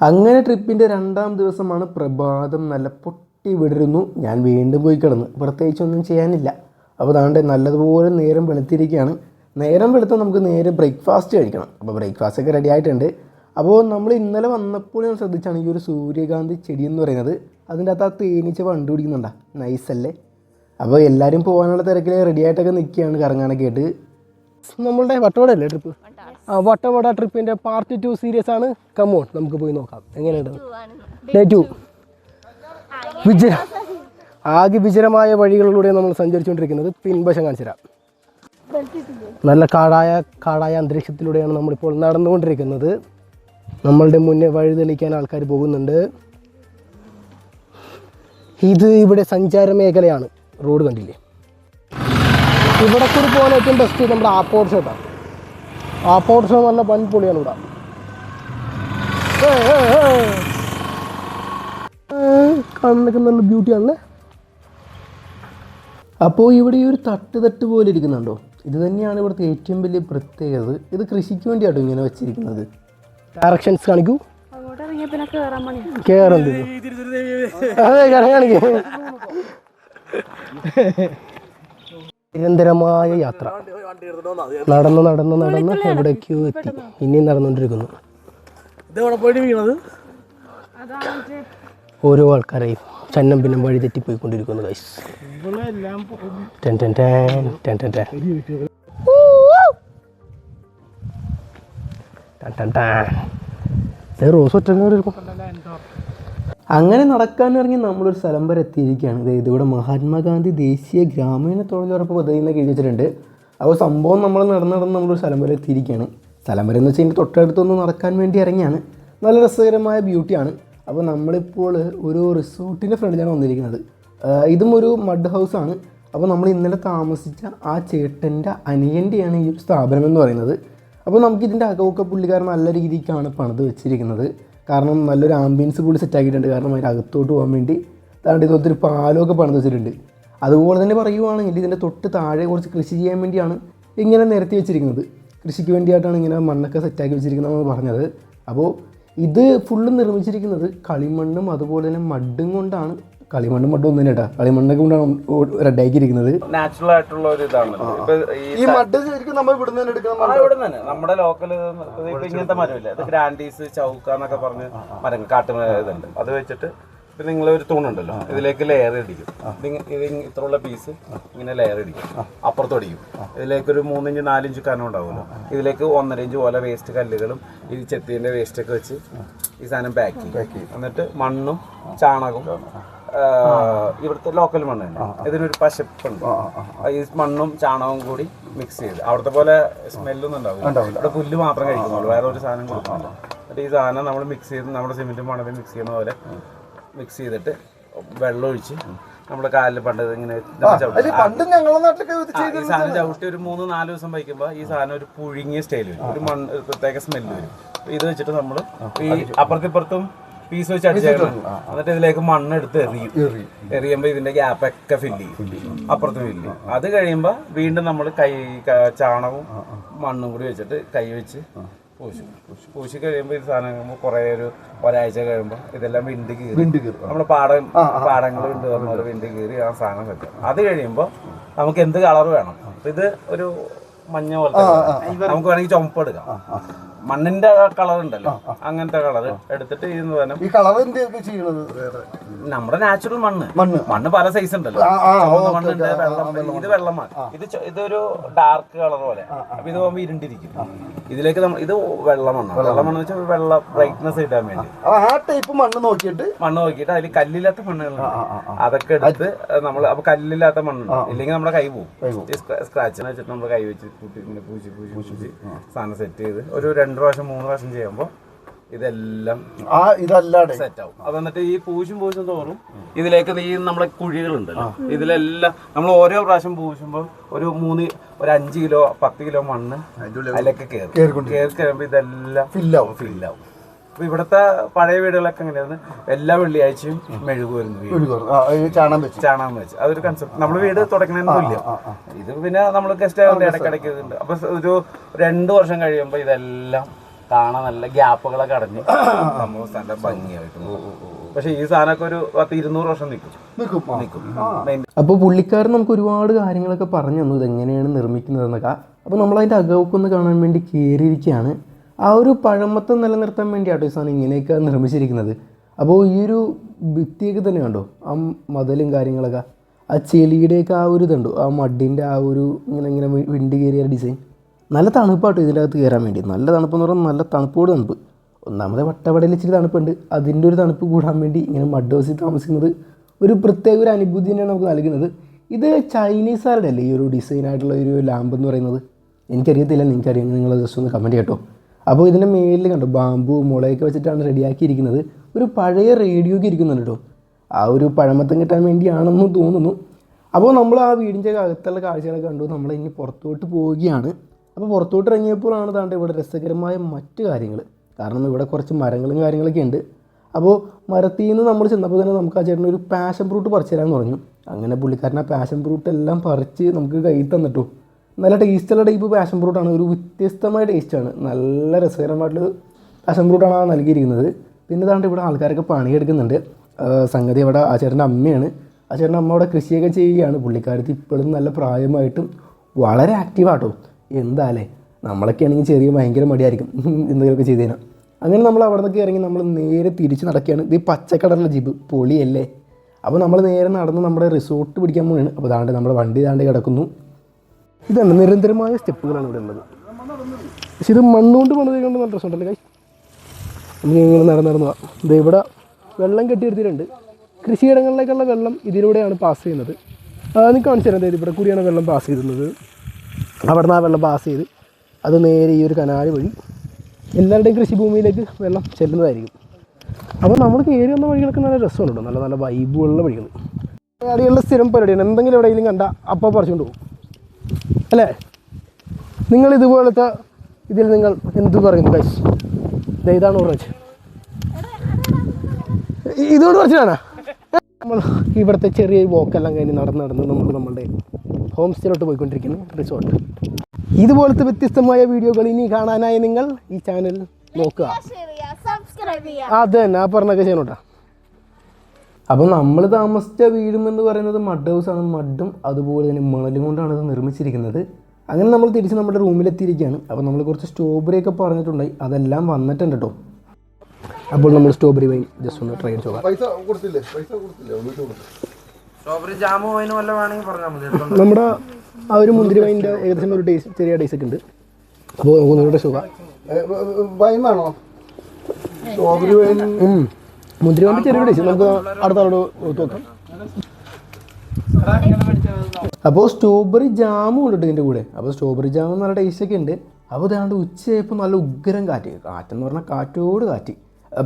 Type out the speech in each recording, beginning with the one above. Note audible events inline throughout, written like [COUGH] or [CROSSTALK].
അങ്ങനെ ട്രിപ്പിന്റെ രണ്ടാം ദിവസമാണ് പ്രഭാതം നല്ല പൊട്ടി വിടരുന്നു. ഞാൻ വീണ്ടും പോയി കിടന്നു. പ്രത്യേകിച്ചൊന്നും ചെയ്യാനില്ല. അപ്പോൾ താണ്ടെ നല്ലതുപോലെ നേരം വെളുത്തിരിക്കുകയാണ്. നേരം വെളുത്താൽ നമുക്ക് നേരെ ബ്രേക്ക്ഫാസ്റ്റ് കഴിക്കണം. അപ്പോൾ ബ്രേക്ക്ഫാസ്റ്റ് ഒക്കെ റെഡി ആയിട്ടുണ്ട്. അപ്പോൾ നമ്മൾ ഇന്നലെ വന്നപ്പോൾ ഞാൻ ശ്രദ്ധിച്ചാണ് ഈ ഒരു സൂര്യകാന്തി ചെടി എന്ന് പറയുന്നത്. അതിന്റെ അകത്ത് ആ തേനീച്ച വണ്ടു പിടിക്കുന്നുണ്ടാ? നൈസല്ലേ? അപ്പോൾ എല്ലാവരും പോകാനുള്ള തിരക്കിൽ റെഡി ആയിട്ടൊക്കെ നിൽക്കുകയാണ് കറങ്ങാനൊക്കെ ആയിട്ട്. നമ്മളുടെ വട്ടവടല്ലേ ട്രിപ്പ്? വട്ടവട ട്രിപ്പിന്റെ പാർട്ട് ടു സീരിയസ് ആണ്. കമോൺ നമുക്ക് പോയി നോക്കാം. എങ്ങനെയുണ്ട്? ഡേ ടു വിജയ ആകെ വിജയമായ വഴികളിലൂടെ നമ്മൾ സഞ്ചരിച്ചുകൊണ്ടിരിക്കുന്നത്. പിൻവശം കാണിച്ചു തരാം. നല്ല കാടായ കാടായ അന്തരീക്ഷത്തിലൂടെയാണ് നമ്മളിപ്പോൾ നടന്നുകൊണ്ടിരിക്കുന്നത്. നമ്മളുടെ മുന്നേ വഴി തെളിക്കാൻ ആൾക്കാർ പോകുന്നുണ്ട്. ഇത് ഇവിടെ സഞ്ചാര മേഖലയാണ്. റോഡ് കണ്ടില്ലേ? ഇവിടെ കൂടി പോകാൻ ഏറ്റവും ബെസ്റ്റ് നമ്മുടെ ആപ്പോർട്ട് ഷോട്ടാണ് ആപ്പോർട്ട് പോർഷൻ നല്ല വൻ പൊളിയാണ് ഇവിടെ കണ്ണൊക്കെ നല്ല ബ്യൂട്ടിയാണല്ലേ അപ്പോൾ ഇവിടെ ഈ ഒരു തട്ട് തട്ട് പോലെ ഇരിക്കുന്നുണ്ടോ? ഇത് തന്നെയാണ് ഇവിടുത്തെ ഏറ്റവും വലിയ പ്രത്യേകത. ഇത് കൃഷിക്ക് വേണ്ടിയാട്ടോ ഇങ്ങനെ വെച്ചിരിക്കുന്നത്. ഡയറക്ഷൻസ് കാണിക്കൂ. കേറുന്നു അതെ കാണിക്കേ [LAUGHS] നിരന്തരമായ യാത്ര. നടന്ന് നടന്ന് നടന്ന് എവിടേക്കോ എത്തി. ഇനിയും നടന്നുകൊണ്ടിരിക്കുന്നു ഓരോ ആൾക്കാരെയും ചന്നം പിന്നെ വഴി തെറ്റിപ്പോയിക്കൊണ്ടിരിക്കുന്നു ഗൈസ് റോസ് ഒറ്റ അങ്ങനെ നടക്കാൻ ഇറങ്ങി നമ്മളൊരു സ്ഥലം വരെ എത്തിയിരിക്കുകയാണ്. അതായത് ഇവിടെ മഹാത്മാഗാന്ധി ദേശീയ ഗ്രാമീണ തൊഴിലുറപ്പ് പദ്ധതി എന്നൊക്കെ എഴുതി വെച്ചിട്ടുണ്ട്. അപ്പോൾ സംഭവം നമ്മൾ നടന്ന് നടന്ന് നമ്മളൊരു സ്ഥലം വരെ എത്തിയിരിക്കുകയാണ്. സ്ഥലം വരെ എന്ന് വെച്ചാൽ ഇതിന്റെ തൊട്ടടുത്തൊന്ന് നടക്കാൻ വേണ്ടി ഇറങ്ങിയാണ്. നല്ല രസകരമായ ബ്യൂട്ടിയാണ്. അപ്പോൾ നമ്മളിപ്പോൾ ഒരു റിസോർട്ടിന്റെ ഫ്രണ്ടിലാണ് വന്നിരിക്കുന്നത്. ഇതും ഒരു മഡ് ഹൗസാണ്. അപ്പോൾ നമ്മൾ ഇന്നലെ താമസിച്ച ആ ചേട്ടന്റെ അനിയന്റെയാണ് ഈ ഒരു സ്ഥാപനം എന്ന് പറയുന്നത്. അപ്പോൾ നമുക്ക് ഇതിന്റെ അകമൊക്കെ പുള്ളിക്കാരൻ നല്ല രീതിക്കാണ് പണിത് വെച്ചിരിക്കുന്നത്. കാരണം നല്ലൊരു ആംബിയൻസ് കൂടി സെറ്റ് ആക്കിയിട്ടുണ്ട്. കാരണം അതിന്റെ അകത്തോട്ട് പോകാൻ വേണ്ടി. താണ്ട് ഇത് ഒത്തിരി പാലമൊക്കെ പണിത് വെച്ചിട്ടുണ്ട്. അതുപോലെ തന്നെ പറയുവാണെങ്കിൽ ഇതിന്റെ തൊട്ട് താഴെ കുറച്ച് കൃഷി ചെയ്യാൻ വേണ്ടിയാണ് ഇങ്ങനെ നിരത്തി വെച്ചിരിക്കുന്നത്. കൃഷിക്ക് വേണ്ടിയിട്ടാണ് ഇങ്ങനെ മണ്ണൊക്കെ സെറ്റാക്കി വെച്ചിരിക്കുന്നതെന്ന് പറഞ്ഞത്. അപ്പോൾ ഇത് ഫുള്ള് നിർമ്മിച്ചിരിക്കുന്നത് കളിമണ്ണും അതുപോലെ തന്നെ മഡും കൊണ്ടാണ് കളിമണ്ണും മട്ടും ഒന്നും കേട്ടാ കളിമണ്ണൊക്കെ കൊണ്ടാണ് റെഡാക്കി ഇരിക്കുന്നത്. നാച്ചുറൽ ആയിട്ടുള്ള ഒരു ഇതാണ്. ഇപ്പൊ ഈ മട്ട് മഡ് ശരിക്കും നമ്മൾ ഇവിടുന്ന് തന്നെ ഇവിടെ നമ്മുടെ ലോക്കൽ ഇങ്ങനത്തെ മരമില്ല? ഇത് ഗ്രാൻഡീസ് ചൗക്ക എന്നൊക്കെ പറഞ്ഞ് മരങ്ങൾ കാട്ടു ഇതുണ്ട്. അത് വെച്ചിട്ട് ഇപ്പൊ നിങ്ങൾ ഒരു തൂണുണ്ടല്ലോ ഇതിലേക്ക് ലെയർ ഇടിക്കും. ഇത് ഇത്ര ഇത്രയുള്ള പീസ് ഇങ്ങനെ ലെയർ ഇടിക്കും. അപ്പുറത്ത് അടിക്കും ഇതിലേക്ക് ഒരു മൂന്നിഞ്ച് നാലിഞ്ച് കനം ഉണ്ടാവുമല്ലോ. ഇതിലേക്ക് ഒന്നര ഇഞ്ച് പോലെ വേസ്റ്റ് കല്ലുകളും ഈ ചെത്തിന്റെ വേസ്റ്റ് ഒക്കെ വെച്ച് ഈ സാധനം പാക്ക് ചെയ്യും. എന്നിട്ട് മണ്ണും ചാണകവും ഇവിടുത്തെ ലോക്കൽ മണ്ണ് തന്നെ. ഇതിനൊരു പശപ്പുണ്ട്. ഈ മണ്ണും ചാണകവും കൂടി മിക്സ് ചെയ്ത്. അവിടുത്തെ പോലെ സ്മെല്ലൊന്നും ഉണ്ടാവില്ല. ഇവിടെ പുല്ല് മാത്രം കഴിക്കുന്നുള്ളൂ. വേറെ ഒരു സാധനം കൊടുക്കുന്നുള്ളൂ എന്നിട്ട് ഈ സാധനം നമ്മൾ മിക്സ് ചെയ്ത് നമ്മുടെ സിമെന്റും മണലും മിക്സ് ചെയ്യുന്ന പോലെ മിക്സ് ചെയ്തിട്ട് വെള്ളം ഒഴിച്ച് നമ്മുടെ കാലിൽ പണ്ട് ഇങ്ങനെ ചവിട്ടി- പണ്ട് ഞങ്ങളുടെ നാട്ടിലൊക്കെ ഈ സാധനം ചവിട്ടി ഒരു മൂന്ന് നാല് ദിവസം വയ്ക്കുമ്പോൾ ഈ സാധനം ഒരു പുഴുങ്ങിയ സ്റ്റൈൽ വരും. ഒരു മണ്ണ് പ്രത്യേക സ്മെല്ല് വരും. ഇത് വെച്ചിട്ട് നമ്മൾ ഈ അപ്പുറത്തിപ്പുറത്തും പീസ് വെച്ച് അടിച്ചേക്കണം എന്നിട്ട് ഇതിലേക്ക് മണ്ണ് എടുത്ത് എറിയും എറിയുമ്പോൾ ഇതിന്റെ ഗ്യാപ്പ് ഒക്കെ ഫില്ല് ചെയ്യും. അപ്പുറത്ത് ഫില്ല് ചെയ്യും. അത് കഴിയുമ്പോൾ വീണ്ടും നമ്മൾ കൈ ചാണകവും മണ്ണും കൂടി വെച്ചിട്ട് കൈ വെച്ച് പൂശും. പൂശി കഴിയുമ്പോൾ ഇത് സാധനം കുറേ ഒരു ഒരാഴ്ച കഴിയുമ്പോൾ ഇതെല്ലാം വിണ്ട് കീറി. നമ്മുടെ പാടം പാടങ്ങൾ വിണ്ട് പറഞ്ഞ വിണ്ട് കീറി. ആ സാധനം കിട്ടും അത് കഴിയുമ്പോൾ നമുക്ക് എന്ത് കളർ വേണം? ഇത് ഒരു മഞ്ഞ പോലത്തെ. നമുക്ക് വേണമെങ്കിൽ ചുമപ്പ് എടുക്കാം. മണ്ണിന്റെ കളർ ഉണ്ടല്ലോ അങ്ങനത്തെ കളർ എടുത്തിട്ട് സാധനം ഈ കളർ ചെയ്യണത് നമ്മുടെ നാച്ചുറൽ മണ്ണ്. മണ്ണ്. മണ്ണ് പല സൈസ് ഉണ്ടല്ലോ. മണ്ണുണ്ട് വെള്ളം ഇത് വെള്ളമാണ് ഇത് ഇതൊരു ഡാർക്ക് കളർ പോലെ. അപ്പൊ ഇത് പോകുമ്പോ ഇരുണ്ടിരിക്കും. ഇതിലേക്ക് നമ്മൾ ഇത് വെള്ളമണ്ണ വെള്ളമണ്ണ് വെച്ചാൽ വെള്ള ബ്രൈറ്റ്നസ് ഇടാൻ വേണ്ടി. ആ ടൈപ്പ് മണ്ണ് നോക്കിയിട്ട് മണ്ണ് നോക്കിയിട്ട് അതിൽ കല്ലില്ലാത്ത മണ്ണുകളുണ്ട്. അതൊക്കെ എടുത്ത് നമ്മൾ അപ്പൊ കല്ലില്ലാത്ത മണ്ണ് ഇല്ലെങ്കിൽ നമ്മുടെ കൈ പോകും സ്ക്രാച്ച് സ്ക്രാച്ചിനെ വെച്ചിട്ട് നമ്മുടെ കൈ വെച്ച് കൂട്ടി ഇങ്ങനെ പൂശി പൂശി പൂശി സാധനം സെറ്റ് ചെയ്ത് ഒരു രണ്ട് പ്രാവശ്യം മൂന്ന് പ്രാവശ്യം ചെയ്യുമ്പോൾ ഇതെല്ലാം ആ ഇതല്ലാടെ. സെറ്റ് ആവും. അത് എന്നിട്ട് ഈ പൂശും പൂശും തോറും ഇതിലേക്ക് ഈ നമ്മളെ കുഴികളുണ്ടല്ലോ. ഇതിലെല്ലാം നമ്മൾ ഓരോ പ്രാവശ്യം പൂശുമ്പോൾ ഒരു മൂന്ന് ഒരു അഞ്ച് കിലോ പത്ത് കിലോ മണ്ണ് അതിലൊക്കെ കയറി. കയറി കഴിയുമ്പോൾ ഇതെല്ലാം ഫില്ലാവും ഫില്ലാവും അപ്പൊ ഇവിടുത്തെ പഴയ വീടുകളൊക്കെ എങ്ങനെയായിരുന്നു? എല്ലാ വെള്ളിയാഴ്ചയും മെഴുകു വീട്. ആ, ഈ ചാണം വെച്ച്. ചാണകം വെച്ച്. അതൊരു കൺസെപ്റ്റ് നമ്മൾ വീട് തുടങ്ങണമെന്നില്ല ഇത് പിന്നെ നമ്മൾ ഗസ്റ്റ് ആയതുകൊണ്ട് ഇടയ്ക്കിടയ്ക്ക് ഇതുണ്ട്. അപ്പൊ ഒരു രണ്ട് വർഷം കഴിയുമ്പോൾ ഇതെല്ലാം കാണാൻ നല്ല ഗ്യാപ്പുകളൊക്കെ അടഞ്ഞ് നമ്മൾ നല്ല ഭംഗിയായിട്ട് പക്ഷെ ഈ സാധനമൊക്കെ ഒരു പത്ത് ഇരുന്നൂറ് വർഷം നിൽക്കും. നിൽക്കും. അപ്പോൾ പുള്ളിക്കാരൻ നമുക്ക് ഒരുപാട് കാര്യങ്ങളൊക്കെ പറഞ്ഞു തന്നു. ഇതെങ്ങനെയാണ് നിർമ്മിക്കുന്നതെന്നൊക്കെ. അപ്പോൾ അതിന്റെ അകവൊക്കെ കാണാൻ വേണ്ടി കയറിയിരിക്കുകയാണ് ആ ഒരു പഴമത്തം നിലനിർത്താൻ വേണ്ടിയാട്ടോ ഈ സാധനം ഇങ്ങനെയൊക്കെ നിർമ്മിച്ചിരിക്കുന്നത്. അപ്പോൾ ഈ ഒരു ഭിത്തിയൊക്കെ തന്നെ കണ്ടോ? ആ മതലും കാര്യങ്ങളൊക്കെ. ആ ചെളിയുടെയൊക്കെ ആ ഒരു ഇതുണ്ടോ? ആ മഡിന്റെ ആ ഒരു ഇങ്ങനെ ഇങ്ങനെ വിണ്ടി കയറിയ ഡിസൈൻ. നല്ല തണുപ്പാട്ടോ ഇതിന്റെ അകത്ത് കയറാൻ വേണ്ടി. നല്ല തണുപ്പെന്ന് പറഞ്ഞാൽ നല്ല തണുപ്പോട് തണുപ്പ്. ഒന്നാമത് വട്ടവടയിൽ ഇച്ചിരി തണുപ്പുണ്ട്. അതിന്റെ ഒരു തണുപ്പ് കൂടാൻ വേണ്ടി ഇങ്ങനെ മഡ് ഹൗസിൽ താമസിക്കുന്നത് ഒരു പ്രത്യേക ഒരു അനുഭൂതി തന്നെയാണ് നമുക്ക് നൽകുന്നത്. ഇത് ചൈനീസുകാരുടെ അല്ലേ ഈ ഒരു ഡിസൈനായിട്ടുള്ള ഒരു ലാമ്പ് എന്ന് പറയുന്നത്? എനിക്കറിയത്തില്ല. നിങ്ങൾക്കറിയാമെങ്കിൽ നിങ്ങൾ ജസ്റ്റ് ഒന്ന് കമന്റ് കേട്ടോ അപ്പോൾ ഇതിന്റെ മേലിൽ കണ്ടു ബാമ്പു മുളയൊക്കെ വെച്ചിട്ടാണ് റെഡിയാക്കിയിരിക്കുന്നത്. ഒരു പഴയ റേഡിയോക്ക് ഇരിക്കുന്നുണ്ട് കേട്ടോ. ആ ഒരു പഴമത്തം കിട്ടാൻ വേണ്ടിയാണെന്ന് തോന്നുന്നു. അപ്പോൾ നമ്മൾ ആ വീടിന്റെ അകത്തുള്ള കാഴ്ചകളൊക്കെ കണ്ടു. നമ്മൾ ഇനി പുറത്തോട്ട് പോവുകയാണ്. അപ്പോൾ പുറത്തോട്ട് ഇറങ്ങിയപ്പോഴാണ് താണ്ട് ഇവിടെ രസകരമായ മറ്റു കാര്യങ്ങൾ. കാരണം ഇവിടെ കുറച്ച് മരങ്ങളും കാര്യങ്ങളൊക്കെ ഉണ്ട്. അപ്പോൾ മരത്തിൽ നിന്ന് നമ്മൾ ചെന്നപ്പോൾ തന്നെ നമുക്ക് ആ ചേട്ടൻ ഒരു പാഷൻ ഫ്രൂട്ട് പറിച്ചു തരാമെന്ന് പറഞ്ഞു അങ്ങനെ പുള്ളിക്കാരൻ ആ പാഷൻ ഫ്രൂട്ട് എല്ലാം പറിച്ച് നമുക്ക് കയ്യിൽ തന്നിട്ടു. നല്ല ടേസ്റ്റുള്ള ടൈപ്പ് പാഷൻ ഫ്രൂട്ടാണ് ഒരു വ്യത്യസ്തമായ ടേസ്റ്റാണ് നല്ല രസകരമായിട്ടുള്ള പാഷൻ ഫ്രൂട്ടാണ് ആ നൽകിയിരിക്കുന്നത്. പിന്നെ താണ്ട് ഇവിടെ ആൾക്കാരൊക്കെ പണിയെടുക്കുന്നുണ്ട്. സംഗതി അവിടെ ആ ചേട്ടന്റെ അമ്മയാണ്. ആ ചേട്ടന്റെ അമ്മ അവിടെ കൃഷിയൊക്കെ ചെയ്യുകയാണ്. പുള്ളിക്കാരത്തി ഇപ്പോഴും നല്ല പ്രായമായിട്ടും വളരെ ആക്റ്റീവാട്ടോ എന്താല്ലേ നമ്മളൊക്കെ ആണെങ്കിൽ ചെറിയ ഭയങ്കര മടിയായിരിക്കും. എന്തെങ്കിലുമൊക്കെ ചെയ്ത് അങ്ങനെ നമ്മൾ അവിടെ നിന്നൊക്കെ ഇറങ്ങി നമ്മൾ നേരെ തിരിച്ച് നടക്കുകയാണ്. ഇത് പച്ചക്കടലിലെ ജീപ്പ് പൊളിയല്ലേ? അപ്പോൾ നമ്മൾ നേരെ നടന്ന് നമ്മുടെ റിസോർട്ട് പിടിക്കാൻ പോവുകയാണ്. അപ്പോൾ ദാണ്ട് നമ്മുടെ വണ്ടി ദാണ്ട് കിടക്കുന്നു. ഇതാണ് നിരന്തരമായ സ്റ്റെപ്പുകളാണ് ഇവിടെ ഉള്ളത്. പക്ഷെ ഇത് മണ്ണുകൊണ്ട് പണിതുകൊണ്ട് നല്ല രസമുണ്ടല്ലേ കൈ നമുക്ക് ഇങ്ങനെ നടന്ന് ഇത് ഇവിടെ വെള്ളം കെട്ടിയെടുത്തിട്ടുണ്ട്. കൃഷിയിടങ്ങളിലേക്കുള്ള വെള്ളം ഇതിലൂടെയാണ് പാസ് ചെയ്യുന്നത്. അതിന് കാണിച്ചു തരാം. അതായത് ഇവിടെ കൂടിയാണ് വെള്ളം പാസ് ചെയ്തിരുന്നത്. അവിടെ നിന്ന് ആ വെള്ളം പാസ് ചെയ്ത് അത് നേരെ ഈ ഒരു കനാല് വഴി എല്ലാവരുടെയും കൃഷിഭൂമിയിലേക്ക് വെള്ളം ചെല്ലുന്നതായിരിക്കും. അപ്പോൾ നമ്മൾ കയറി വന്ന വഴികളൊക്കെ നല്ല രസമുണ്ടോ നല്ല നല്ല വൈബുള്ള വഴികൾ. അടിയുള്ള സ്ഥിരം പരിപാടിയാണ്. എന്തെങ്കിലും എവിടെയെങ്കിലും കണ്ട അപ്പോൾ പറിച്ചുകൊണ്ട് പോകും. അല്ലേ? നിങ്ങൾ ഇതുപോലത്തെ ഇതിൽ നിങ്ങൾ എന്തു പറയുന്നു ദേ ഇതാണ് ഓറഞ്ച് ഇതുകൊണ്ട് കുറച്ചാണ് നമ്മൾ ഇവിടുത്തെ ചെറിയ വോക്കെല്ലാം കഴിഞ്ഞ് നടന്ന് നടന്ന് നമ്മൾ നമ്മളുടെ ഹോം സ്റ്റേയിലോട്ട് പോയിക്കൊണ്ടിരിക്കുന്നു റിസോർട്ട് ഇതുപോലത്തെ വ്യത്യസ്തമായ വീഡിയോകൾ ഇനി കാണാനായി നിങ്ങൾ ഈ ചാനൽ നോക്കുക. അത് തന്നെ ആ പറഞ്ഞൊക്കെ ചെയ്യണോട്ടാ അപ്പോൾ നമ്മൾ താമസിച്ച വീടും എന്ന് പറയുന്നത് മഡ് ആണ്. മഡും അതുപോലെ തന്നെ മണലും കൊണ്ടാണ് ഇത് നിർമ്മിച്ചിരിക്കുന്നത്. അങ്ങനെ നമ്മൾ തിരിച്ച് നമ്മുടെ റൂമിലെത്തിയിരിക്കുകയാണ് അപ്പോൾ നമ്മൾ കുറച്ച് സ്ട്രോബെറി ഒക്കെ പറഞ്ഞിട്ടുണ്ടായി. അതെല്ലാം വന്നിട്ടുണ്ട് കേട്ടോ അപ്പോൾ നമ്മൾ സ്ട്രോബെറി വൈൻ ജസ്റ്റ് ഒന്ന് ട്രൈ ചെയ്ത് നോക്കാം. പൈസ കൊടുത്തില്ലേ? പൈസ കൊടുത്തില്ലേ? ഒന്ന് കൊടുത്തു സ്ട്രോബെറി ജാമോ അതിന് വല്ല വേണമെങ്കിൽ പറഞ്ഞാൽ മതി. നമ്മുടെ ആ ഒരു മുന്തിരി വൈന്റെ ഏകദേശം ഒരു ടേസ്റ്റ് ചെറിയ ടേസ്റ്റ് ഒക്കെ ഉണ്ട്. അപ്പോൾ നമുക്ക് ഒന്നുകൂടെ സുഖം വൈൻ വേണോ? സ്ട്രോബെറി വൈൻ മുന്തിരി ചെറിയ ടേസ്റ്റ് നമുക്ക് അടുത്ത ആളോട് അപ്പോൾ സ്ട്രോബെറി ജാമും ഉണ്ട് ഇതിന്റെ കൂടെ. അപ്പോൾ സ്ട്രോബെറി ജാമും നല്ല ടേസ്റ്റ് ഒക്കെ ഉണ്ട്. അപ്പോൾ ഇതാണ്ട് ഉച്ചയായപ്പോൾ നല്ല ഉഗ്രം കാറ്റ്. കാറ്റെന്ന് പറഞ്ഞാൽ കാറ്റോട് കാറ്റ്.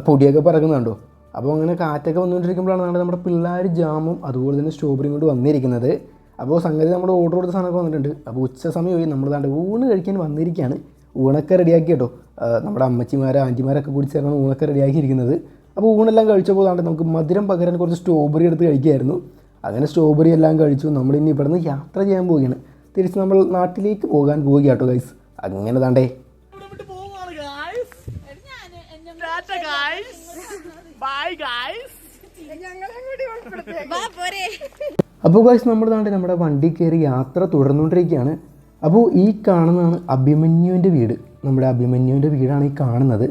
പൊടിയൊക്കെ പറക്കുന്നുണ്ടോ അപ്പോൾ അങ്ങനെ കാറ്റൊക്കെ വന്നുകൊണ്ടിരിക്കുമ്പോഴാണ് നമ്മുടെ നമ്മുടെ പിള്ളേർ ജാമും അതുപോലെ തന്നെ സ്ട്രോബെറിയും കൊണ്ട് വന്നിരിക്കുന്നത്. അപ്പോൾ സംഗതി നമ്മൾ ഓർഡർ കൊടുത്ത സാധനമൊക്കെ വന്നിട്ടുണ്ട്. അപ്പോൾ ഉച്ച സമയമായി നമ്മൾ ദാണ്ട് ഊണ് കഴിക്കാൻ വന്നിരിക്കുകയാണ്. ഊണൊക്കെ റെഡിയാക്കി കേട്ടോ. നമ്മുടെ അമ്മച്ചിമാരെ ആന്റിമാരൊക്കെ കൂടി ചേർന്നാണ് ഊണൊക്കെ റെഡിയാക്കിയിരിക്കുന്നത് അപ്പോൾ ഊണെല്ലാം കഴിച്ചപ്പോൾ ദാണ്ട് നമുക്ക് മധുരം പകരാൻ കുറച്ച് സ്ട്രോബെറി എടുത്ത് കഴിക്കുകയായിരുന്നു അങ്ങനെ സ്ട്രോബെറി എല്ലാം കഴിച്ചു. നമ്മൾ ഇനി ഇവിടുന്ന് യാത്ര ചെയ്യാൻ പോവുകയാണ്. തിരിച്ച് നമ്മൾ നാട്ടിലേക്ക് പോകാൻ പോവുക കേട്ടോ ഗൈസ് അങ്ങനെ താണ്ടേ അപ്പോൾ ഗൈസ് നമ്മൾ താണ്ടെ നമ്മുടെ വണ്ടി കയറി യാത്ര തുടർന്നുകൊണ്ടിരിക്കുകയാണ്. അപ്പോൾ ഈ കാണുന്നതാണ് അഭിമന്യുവിന്റെ വീട്. നമ്മുടെ അഭിമന്യുവിന്റെ വീടാണ് ഈ കാണുന്നത്.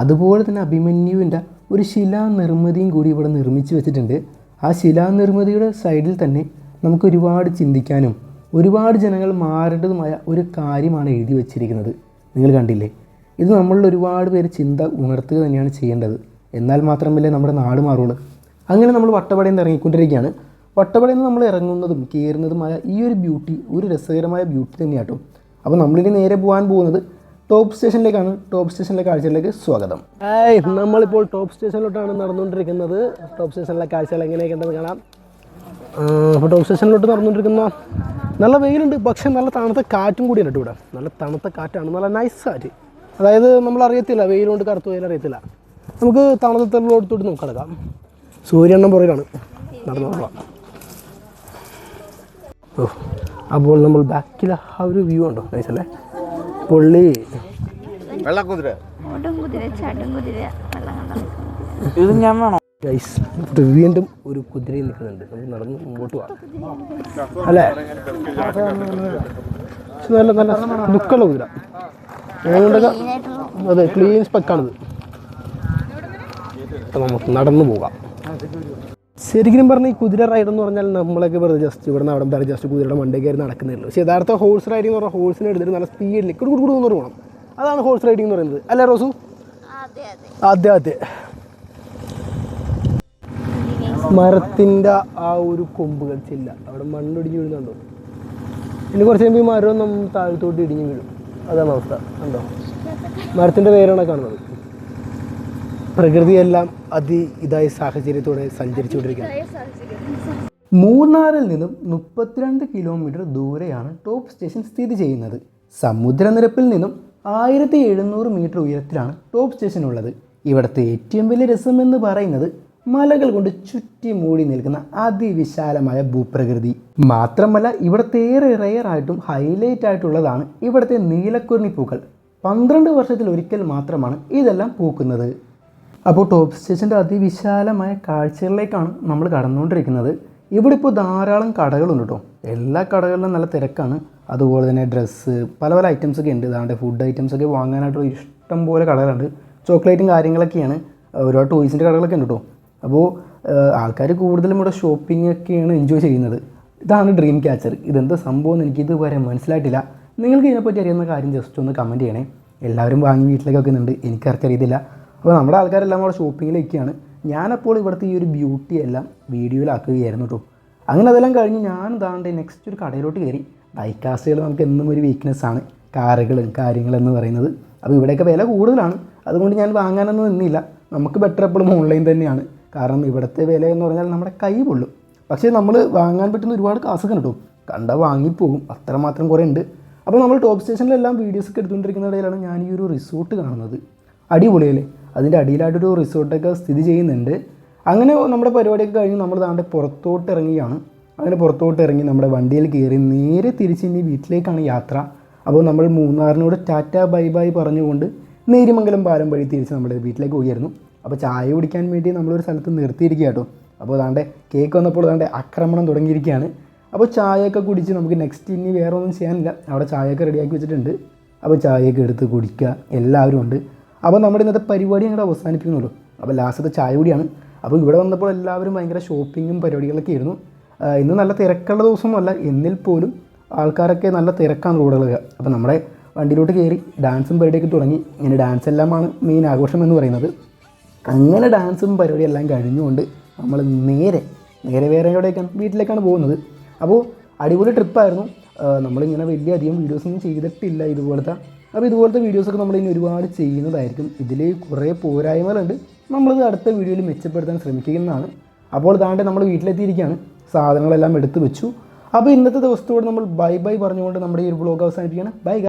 അതുപോലെ തന്നെ അഭിമന്യുവിന്റെ ഒരു ശിലാനിർമ്മിതിയും കൂടി ഇവിടെ നിർമ്മിച്ച് വെച്ചിട്ടുണ്ട്. ആ ശിലാനിർമ്മിതിയുടെ സൈഡിൽ തന്നെ നമുക്ക് ഒരുപാട് ചിന്തിക്കാനും ഒരുപാട് ജനങ്ങൾ മാറേണ്ടതുമായ ഒരു കാര്യമാണ് എഴുതി വച്ചിരിക്കുന്നത്. നിങ്ങൾ കണ്ടില്ലേ? ഇത് നമ്മളിൽ ഒരുപാട് പേര് ചിന്ത ഉണർത്തുക തന്നെയാണ് ചെയ്യേണ്ടത്. എന്നാൽ മാത്രമല്ലേ നമ്മുടെ നാട് മാറുള്ളൂ. അങ്ങനെ നമ്മൾ വട്ടവടയിൽ നിന്ന് ഇറങ്ങിക്കൊണ്ടിരിക്കുകയാണ്. വട്ടവടയിൽ നിന്ന് നമ്മൾ ഇറങ്ങുന്നതും കയറുന്നതുമായ ഈ ഒരു ബ്യൂട്ടി ഒരു രസകരമായ ബ്യൂട്ടി തന്നെയാട്ടോ. അപ്പോൾ നമ്മളിനി നേരെ പോകാൻ പോകുന്നത് ടോപ്പ് സ്റ്റേഷനിലേക്കാണ് ടോപ്പ് സ്റ്റേഷനിലെ കാഴ്ചയിലേക്ക് സ്വാഗതം. ഏയ് നമ്മളിപ്പോൾ ടോപ്പ് സ്റ്റേഷനിലോട്ടാണ് നടന്നുകൊണ്ടിരിക്കുന്നത്. ടോപ്പ് സ്റ്റേഷനിലെ കാഴ്ചകൾ എങ്ങനെയൊക്കെ ഉണ്ടെന്ന് കാണാം അപ്പോൾ ടോപ്പ് സ്റ്റേഷനിലോട്ട് നടന്നുകൊണ്ടിരിക്കുന്ന നല്ല വെയിലുണ്ട് പക്ഷേ നല്ല തണുത്ത കാറ്റും കൂടി ഉണ്ട് ഇവിടെ. നല്ല തണുത്ത കാറ്റാണ് നല്ല നൈസ് കാറ്റ് അതായത് നമ്മൾ അറിയത്തില്ല വെയിലുകൊണ്ട് കറുത്ത വെയിൽ അറിയത്തില്ല. നമുക്ക് തണുത്തുള്ളോടത്തോട്ട് നമുക്ക് കിടക്കാം സൂര്യണ്ണൻ പുറകിലാണ് നടന്നു പോകാം ഓ അപ്പോൾ നമ്മൾ ബാക്കിൽ ആ ഒരു വ്യൂ ഉണ്ടോ നൈസ് അല്ലേ? പൊള്ളി. വെള്ളക്കുതിര ഓടും കുതിര ചാടും കുതിര വെള്ളം കണ്ട ഇത് ഞാൻ വേണോ? ഗൈസ് വീണ്ടും ഒരു കുതിരയിൽ നിൽക്കുന്നുണ്ട്. നമുക്ക് നടന്ന് മുമ്പോട്ട് പോകാം അല്ലേ? നല്ല നല്ല ലുക്കുള്ള കുതിര. അതെ ക്ലീൻ സ്പെക്കാണിത് നമുക്ക് നടന്നു പോകാം. ശരിക്കും പറഞ്ഞാൽ ഈ കുതിര റൈഡ് എന്ന് പറഞ്ഞാൽ നമ്മളൊക്കെ വെറുതെ ജസ്റ്റ് ഇവിടെ നിന്ന് അവിടെ വരെ ജസ്റ്റ് കുതിരയുടെ മണ്ടേ കയറി നടക്കുന്നുള്ളൂ. പക്ഷേ യഥാർത്ഥ ഹോഴ്സ് റൈഡിംഗ് എന്ന് പറഞ്ഞാൽ ഹോഴ്സിനെ എടുത്തിട്ട് നല്ല സ്പീഡിൽ കുടു കുടു എന്ന് പോകണം അതാണ് ഹോഴ്സ് റൈഡിംഗ് എന്ന് പറയുന്നത്. അല്ലേ റോസു? അതെ അതെ. മരത്തിന്റെ ആ ഒരു കൊമ്പുകൾ ചില്ല അവിടെ മണ്ണൊടിഞ്ഞ് വീഴുന്നുണ്ടോ ഇനി കുറച്ച് കഴിയുമ്പോൾ ഈ മരം നമ്മൾ താഴത്തോട്ട് ഇടിഞ്ഞ് വീഴും. അതാണ് അവസ്ഥ. ഉണ്ടോ മരത്തിന്റെ പേരാണ് കാണുന്നത്. പ്രകൃതിയെല്ലാം അതി ഇതായ സാഹചര്യത്തോടെ സഞ്ചരിച്ചുകൊണ്ടിരിക്കുന്നത് മൂന്നാറിൽ നിന്നും മുപ്പത്തിരണ്ട് കിലോമീറ്റർ ദൂരെയാണ് ടോപ്പ് സ്റ്റേഷൻ സ്ഥിതി ചെയ്യുന്നത്. സമുദ്രനിരപ്പിൽ നിന്നും ആയിരത്തി എഴുന്നൂറ് മീറ്റർ ഉയരത്തിലാണ് ടോപ്പ് സ്റ്റേഷൻ ഉള്ളത്. ഇവിടുത്തെ ഏറ്റവും വലിയ രസം എന്ന് പറയുന്നത് മലകൾ കൊണ്ട് ചുറ്റി മൂടി നിൽക്കുന്ന അതിവിശാലമായ ഭൂപ്രകൃതി. മാത്രമല്ല ഇവിടുത്തെ ഏറെ റെയർ ആയിട്ടും ഹൈലൈറ്റ് ആയിട്ടുള്ളതാണ് ഇവിടുത്തെ നീലക്കുറിഞ്ഞി പൂക്കൾ. പന്ത്രണ്ട് വർഷത്തിൽ ഒരിക്കൽ മാത്രമാണ് ഇതെല്ലാം പൂക്കുന്നത്. അപ്പോൾ ടോപ്പ് സ്റ്റേഷന്റെ അതിവിശാലമായ കാഴ്ചകളിലേക്കാണ് നമ്മൾ കടന്നുകൊണ്ടിരിക്കുന്നത്. ഇവിടെ ഇപ്പോൾ ധാരാളം കടകളുണ്ട് കേട്ടോ. എല്ലാ കടകളിലും നല്ല തിരക്കാണ്. അതുപോലെ തന്നെ ഡ്രസ്സ് പല പല ഐറ്റംസ് ഒക്കെ ഉണ്ട്. ഇതാണ്ട് ഫുഡ് ഐറ്റംസ് ഒക്കെ വാങ്ങാനായിട്ടുള്ള ഇഷ്ടം പോലെ കടകളുണ്ട്. ചോക്ലേറ്റും കാര്യങ്ങളൊക്കെയാണ്. ഒരുപാട് ടോയ്സിന്റെ കടകളൊക്കെ ഉണ്ട് കേട്ടോ. അപ്പോൾ ആൾക്കാർ കൂടുതലും ഇവിടെ ഷോപ്പിംഗ് ഒക്കെയാണ് എൻജോയ് ചെയ്യുന്നത്. ഇതാണ് ഡ്രീം ക്യാച്ചർ ഇതെന്താ സംഭവം എന്ന് ഇതുവരെ മനസ്സിലായിട്ടില്ല. നിങ്ങൾക്ക് ഇതിനെപ്പറ്റി അറിയുന്ന കാര്യം ജസ്റ്റ് ഒന്ന് കമന്റ് ചെയ്യണേ. എല്ലാവരും വാങ്ങി വീട്ടിലേക്ക് വെക്കുന്നുണ്ട് എനിക്ക് കറക്റ്റ് അറിയത്തില്ല അപ്പോൾ നമ്മുടെ ആൾക്കാരെല്ലാം അവിടെ ഷോപ്പിങ്ങിലേക്കാണ് ഞാനപ്പോൾ ഇവിടുത്തെ ഈ ഒരു ബ്യൂട്ടി എല്ലാം വീഡിയോയിലാക്കുകയായിരുന്നു കേട്ടോ അങ്ങനെ അതെല്ലാം കഴിഞ്ഞ് ഞാൻ ഇതാണ്ട് നെക്സ്റ്റ് ഒരു കടയിലോട്ട് കയറി. ഡൈക്കാസ്റ്റുകൾ നമുക്ക് എന്നും ഒരു വീക്ക്നെസ് ആണ്. കാറുകളും കാര്യങ്ങളെന്ന് പറയുന്നത്. അപ്പോൾ ഇവിടെയൊക്കെ വില കൂടുതലാണ്. അതുകൊണ്ട് ഞാൻ വാങ്ങാനൊന്നും നിന്നില്ല. നമുക്ക് ബെറ്റർ എപ്പോഴും ഓൺലൈൻ തന്നെയാണ്. കാരണം ഇവിടുത്തെ വില എന്ന് പറഞ്ഞാൽ നമ്മുടെ കൈ പൊള്ളും. പക്ഷേ നമ്മൾ വാങ്ങാൻ പറ്റുന്ന ഒരുപാട് കാസൊക്കെ കിട്ടും കണ്ടാൽ വാങ്ങിപ്പോകും. അത്രമാത്രം കുറേ ഉണ്ട്. അപ്പോൾ നമ്മൾ ടോപ്പ് സ്റ്റേഷനിലെല്ലാം വീഡിയോസൊക്കെ എടുത്തുകൊണ്ടിരിക്കുന്ന ഇടയിലാണ് ഞാൻ ഈ ഒരു റിസോർട്ട് കാണുന്നത്. അടിപൊളിയല്ലേ? അതിന്റെ അടിയിലായിട്ടൊരു റിസോർട്ടൊക്കെ സ്ഥിതി ചെയ്യുന്നുണ്ട്. അങ്ങനെ നമ്മുടെ പരിപാടിയൊക്കെ കഴിഞ്ഞ് നമ്മൾ താണ്ടെ പുറത്തോട്ട് ഇറങ്ങിയാണ്. അങ്ങനെ പുറത്തോട്ട് ഇറങ്ങി നമ്മുടെ വണ്ടിയിൽ കയറി നേരെ തിരിച്ച് ഇനി വീട്ടിലേക്കാണ് യാത്ര. അപ്പോൾ നമ്മൾ മൂന്നാറിനോട് ടാറ്റ ബൈ ബൈ പറഞ്ഞുകൊണ്ട് നേരിമംഗലം പാലം വഴി തിരിച്ച് നമ്മുടെ വീട്ടിലേക്ക് പോയിരുന്നു. അപ്പോൾ ചായ കുടിക്കാൻ വേണ്ടി നമ്മളൊരു സ്ഥലത്ത് നിർത്തിയിരിക്കുക കേട്ടോ. അപ്പോൾ അതാണ്ട് കേക്ക് വന്നപ്പോൾ അതാണ്ട് ആക്രമണം തുടങ്ങിയിരിക്കുകയാണ്. അപ്പോൾ ചായയൊക്കെ കുടിച്ച് നമുക്ക് നെക്സ്റ്റ് ഇനി വേറെ ഒന്നും ചെയ്യാനില്ല. അവിടെ ചായയൊക്കെ റെഡിയാക്കി വെച്ചിട്ടുണ്ട്. അപ്പോൾ ചായയൊക്കെ എടുത്ത് കുടിക്കുക. എല്ലാവരും ഉണ്ട്. അപ്പോൾ നമ്മുടെ ഇന്നത്തെ പരിപാടി ഞങ്ങളുടെ അവസാനിപ്പിക്കുന്നുള്ളൂ. അപ്പോൾ ലാസ്റ്റത്തെ ചായ കൂടിയാണ്. അപ്പോൾ ഇവിടെ വന്നപ്പോൾ എല്ലാവരും ഭയങ്കര ഷോപ്പിങ്ങും പരിപാടികളൊക്കെ ആയിരുന്നു. ഇന്ന് നല്ല തിരക്കുള്ള ദിവസമൊന്നുമല്ല. എന്നിൽ പോലും ആൾക്കാരൊക്കെ നല്ല തിരക്കാണ് റോഡുകളൊക്കെ അപ്പോൾ നമ്മുടെ വണ്ടിയിലോട്ട് കയറി ഡാൻസും പരിപാടിയൊക്കെ തുടങ്ങി. ഇങ്ങനെ ഡാൻസ് എല്ലാമാണ് മെയിൻ ആഘോഷം എന്ന് പറയുന്നത്. അങ്ങനെ ഡാൻസും പരിപാടിയും എല്ലാം കഴിഞ്ഞുകൊണ്ട് നമ്മൾ നേരെ നേരെ വേറെ എവിടേക്കാണ്? വീട്ടിലേക്കാണ് പോകുന്നത്. അപ്പോൾ അടിപൊളി ട്രിപ്പായിരുന്നു നമ്മളിങ്ങനെ വലിയ അധികം വീഡിയോസൊന്നും ചെയ്തിട്ടില്ല ഇതുപോലത്തെ. അപ്പോൾ ഇതുപോലത്തെ വീഡിയോസൊക്കെ നമ്മൾ ഇനി ഒരുപാട് ചെയ്യുന്നതായിരിക്കും. ഇതിൽ കുറേ പോരായ്മകളുണ്ട്. നമ്മളിത് അടുത്ത വീഡിയോയിൽ മെച്ചപ്പെടുത്താൻ ശ്രമിക്കുന്നതാണ്. അപ്പോൾ ഇതാണ്ട് നമ്മൾ വീട്ടിലെത്തിയിരിക്കുകയാണ് സാധനങ്ങളെല്ലാം എടുത്തു വെച്ചു. അപ്പോൾ ഇന്നത്തെ ദിവസത്തോട് നമ്മൾ ബൈ ബൈ പറഞ്ഞുകൊണ്ട് നമ്മുടെ ഈ ഒരു ബ്ലോഗ് അവസാനിപ്പിക്കുകയാണ്. ബൈ